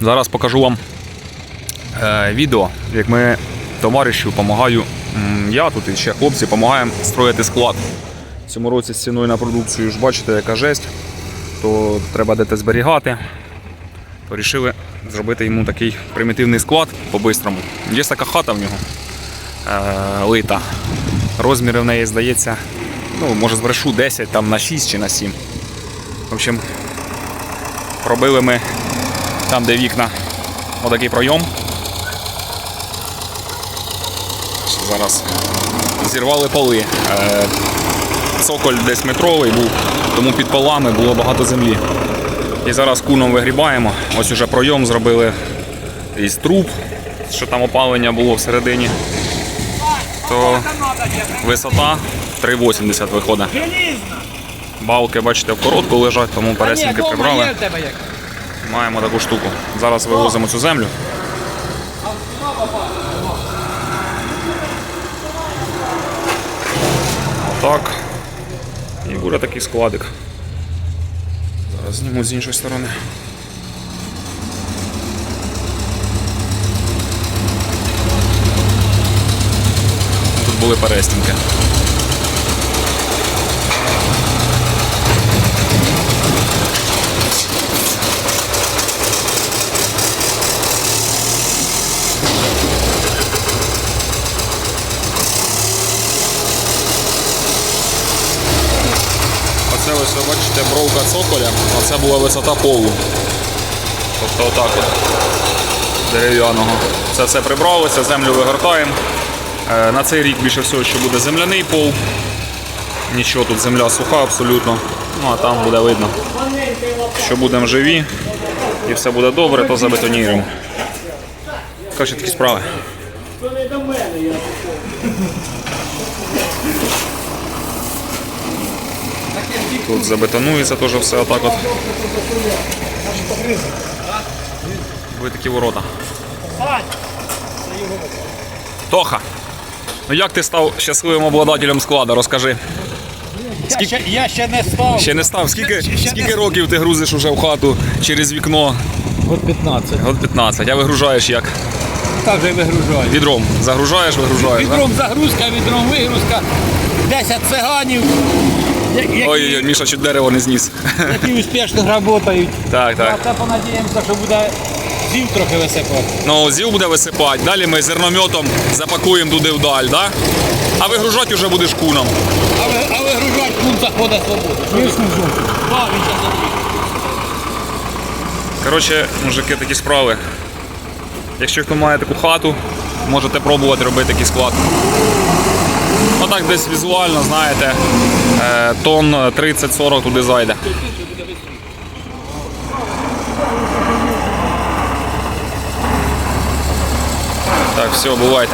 Зараз покажу вам е, відео, як ми товаришу допомагаю. Я тут і ще хлопці допомагаємо строїти склад. В цьому році з ціною на продукцію ж бачите, яка жесть, то треба дете зберігати. То вирішили зробити йому такий примітивний склад по-бистрому. Є така хата в нього е, лита. Розміри в неї, здається, ну, може збрешу 10 там, на 6 чи на 7. В общем, пробили ми там, де вікна, отакий пройом. Зараз зірвали поли. Е, Цоколь десь метровий був, тому під полами було багато землі. І зараз куном вигрібаємо. Ось уже пройом зробили із труб, що там опалення було всередині. То висота 3,80 виходить. Балки, бачите, в коротку лежать, тому пересінки прибрали. Маємо таку штуку. Зараз вивозимо цю землю. Отак. І буде такий складик. Зараз зніму з іншої сторони. Тут були перестінки. Оце ось ви бачите бровка цоколя, а це була висота полу. Тобто отак от дерев'яного. Це все прибралося, землю вигортаємо. Е, На цей рік більше всього, що буде земляний пол. Нічого тут земля суха абсолютно. Ну а там буде видно, що будемо живі і все буде добре, то забетоніруємо. Коротше, такі справи. Тут забетонується теж все отак от. Були такі ворота. Тоха, ну як ти став щасливим обладателем складу, розкажи. Я ще, я ще не став. Ще не став. Скільки, Ще- ще скільки не- років ти грузиш уже в хату через вікно? От 15. От 15. А вигружаєш як? Так же вигружаю. Відром. Загружаєш, вигружаєш. Відром загрузка, відром вигрузка. 10 циганів, Ой-ой-ой, Міша чуть дерево не зніс. які успішно працюють. Так, А так. це понадіємося, що буде зів трохи висипати. Ну, зіл буде висипати, далі ми зернометом запакуємо туди вдаль, да? а вигружати вже будеш куном. А, ви, а вигружати кун заходить свободу. Так, він зараз. Коротше, мужики, такі справи. Якщо хто має таку хату, можете пробувати робити такий склад. Отак десь візуально, знаєте, тон 30-40 туди зайде. Так, все, бувайте.